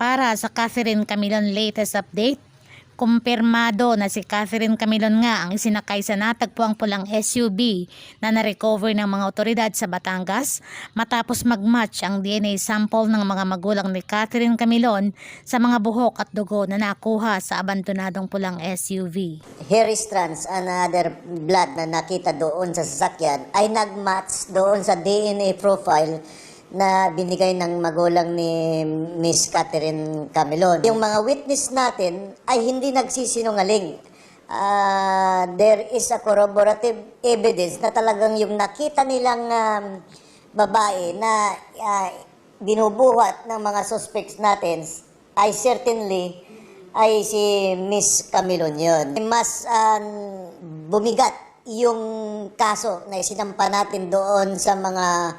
Para sa Catherine Camilon latest update, kumpirmado na si Catherine Camilon nga ang isinakay sa natagpuang pulang SUV na na-recover ng mga otoridad sa Batangas matapos mag-match ang DNA sample ng mga magulang ni Catherine Camilon sa mga buhok at dugo na nakuha sa abandonadong pulang SUV. hairy strands, another blood na nakita doon sa sasakyan ay nagmatch doon sa DNA profile na binigay ng magulang ni Miss Catherine Camilon. Yung mga witness natin ay hindi nagsisinungaling. Ah, there is a corroborative evidence na talagang yung nakita nilang um, babae na ah, binubuhat ng mga suspects natin ay certainly ay si Miss Camilon yun. Mas um, bumigat yung kaso na isinampa natin doon sa mga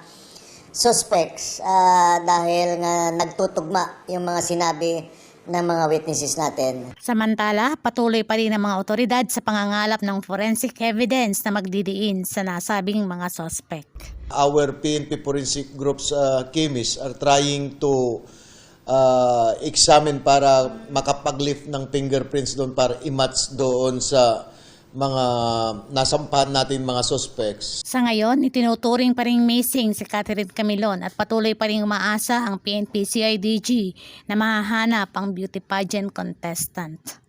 suspects ah, dahil nga nagtutugma yung mga sinabi ng mga witnesses natin. Samantala, patuloy pa rin ang mga otoridad sa pangangalap ng forensic evidence na magdidiin sa nasabing mga suspect. our PNP forensic groups uh, chemists are trying to uh, examine para makapag-lift ng fingerprints doon para i-match doon sa mga nasampahan natin mga suspects. Sa ngayon, itinuturing pa rin missing si Catherine Camilon at patuloy pa rin umaasa ang PNP CIDG na mahahanap ang beauty pageant contestant.